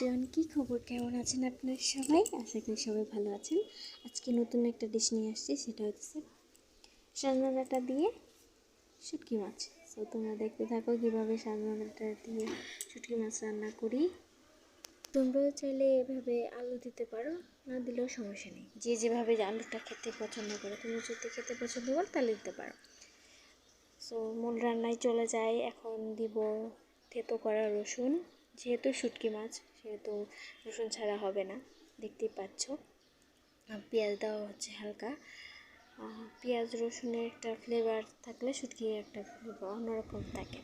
আছেন আপনারা সবাই? আশা করি সবাই ভালো আছেন। আজকে নতুন একটা ডিশ নিয়ে আসছি, সেটা হচ্ছে সাজনা দিয়ে শুটকি মাছ। সো তোমরা দেখতে থাকো কীভাবে সাজনা দিয়ে শুটকি মাছ রান্না করি। তোমরাও চাইলে এভাবে আলু দিতে পারো, না দিলেও সমস্যা নেই। যে যেভাবে আলুটা খেতে পছন্দ করে, তুমি যদি খেতে পছন্দ করো, তাহলে দিতে পারো। সো মূল রান্নায় চলে যায় এখন দিব থেতো করা রসুন। যেহেতু শুটকি মাছ, সেহেতু রসুন ছাড়া হবে না, দেখতেই পাচ্ছ। পেঁয়াজ দেওয়া হচ্ছে হালকা। পেঁয়াজ, রসুনের একটা ফ্লেভার থাকলে শুটকি একটা ফ্লেভার অন্যরকম থাকে।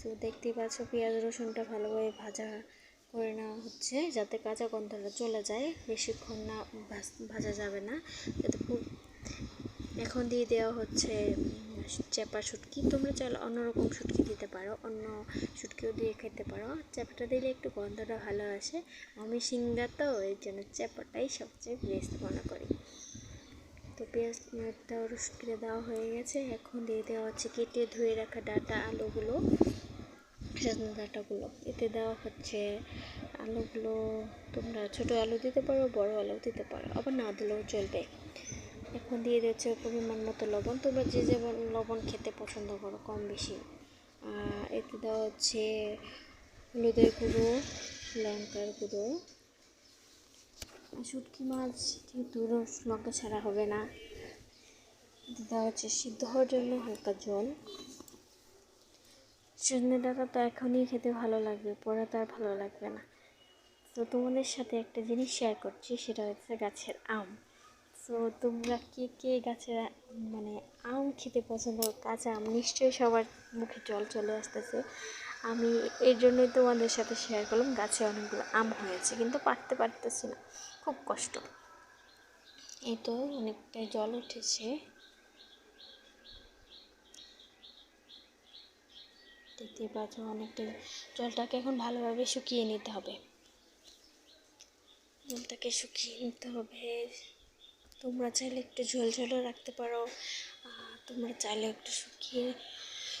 তো দেখতেই পাচ্ছ, পেঁয়াজ, রসুনটা ভালোভাবে ভাজা করে নেওয়া হচ্ছে, যাতে কাঁচা গন্ধটা চলে যায়। বেশিক্ষণ না ভাজা যাবে না, যাতে খুব এখন দিয়ে দেওয়া হচ্ছে চেপা শুটকি। তোমরা চাইলে অন্যরকম শুটকি দিতে পারো, অন্য শুটকিও দিয়ে খেতে পারো। চেপাটা দিলে একটু গন্ধটা ভালো আসে। আমি সিঙ্গা তো, এই জন্য চেপাটাই সবচেয়ে বেস্ট মনে করি। তো পেঁয়াজটা শুটকিটা দেওয়া হয়ে গেছে। এখন দিয়ে দেওয়া হচ্ছে কেটে ধুয়ে রাখা ডাটা আলুগুলো সজনে ডাঁটাগুলো। এতে দেওয়া হচ্ছে আলুগুলো, তোমরা ছোটো আলু দিতে পারো, বড় আলু দিতে পারো, আবার না দিলেও চলবে। এখন দিয়ে দিচ্ছে পরিমাণ মতো লবণ। তোমরা যে যেমন লবণ খেতে পছন্দ করো কম বেশি। এতে দেওয়া হচ্ছে হলুদের গুঁড়ো, লঙ্কার গুঁড়ো। শুটকি মাছ রস লঙ্কা ছাড়া হবে না দেওয়া হচ্ছে সিদ্ধ হওয়ার জন্য হালকা জল। সজনে ডাঁটা তো এখনই খেতে ভালো লাগবে, পরে তো আর ভালো লাগবে না। তো তোমাদের সাথে একটা জিনিস শেয়ার করছি, সেটা হচ্ছে গাছের আম। তো তোমরা কে কে গাছের মানে আম খেতে পছন্দ? কাঁচা আম, নিশ্চয়ই সবার মুখে জল চলে আসতেছে। আমি এর জন্যই তোমাদের সাথে শেয়ার করলাম, গাছে অনেকগুলো আম হয়েছে, কিন্তু পারতে পারতেছি না। খুব কষ্ট। এই তো অনেকটাই জল উঠেছে। দেখতে পাচ্ছ অনেকটা জলটাকে এখন ভালোভাবে শুকিয়ে নিতে হবে। জলটাকে শুকিয়ে নিতে হবে। তোমরা চাইলে একটু ঝোল ঝোলও রাখতে পারো। তোমরা চাইলে একটু শুকিয়ে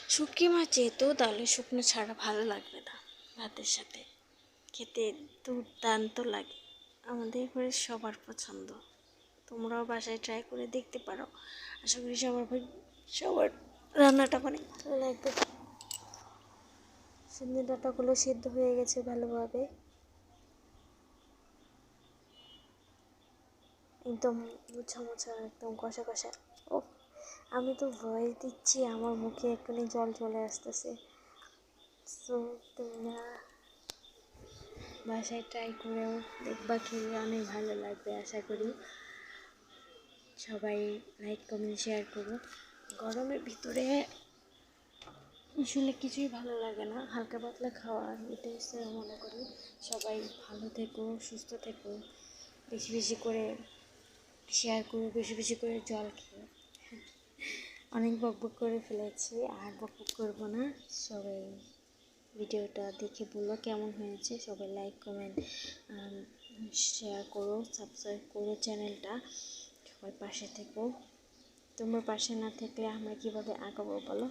শুকিয়ে মাছ যেহেতু, তাহলে শুকনো ছাড়া ভালো লাগবে না ভাতের সাথে। খেতে দুর্দান্ত লাগে। আমাদের ঘরে সবার পছন্দ। তোমরাও বাসায় ট্রাই করে দেখতে পারো। আশা করি সবার সবার রান্নাটা অনেক ভালো লাগবে। সজনে ডাঁটাগুলো সিদ্ধ হয়ে গেছে ভালোভাবে। একদম মোছা মোছা, একদম কষা কষা। ও আমি তো ভয় দিচ্ছি, আমার মুখে এক্ষুনি জল চলে আসতেছে। সো, তোমরা বাসায় ট্রাই করেও দেখবা খেলে অনেক ভালো লাগবে, আশা করি। সবাই লাইক কমেন্ট শেয়ার করো। গরমের ভিতরে আসলে কিছুই ভালো লাগে না, হালকা পাতলা খাওয়া, এটাই মনে করি। সবাই ভালো থেকো, সুস্থ থেকো, বেশি বেশি করে শেয়ার করো বেশি বেশি করে জল খেয়ে অনেক বকবক করে ফেলেছি, আর বকবক করব না। সবাই ভিডিওটা দেখে বলল কেমন হয়েছে। সবাই লাইক কমেন্ট শেয়ার করো সাবস্ক্রাইব করো চ্যানেলটা সবাই পাশে থেকো। তোমার পাশে না থাকলে আমরা কীভাবে আগাবো বলো?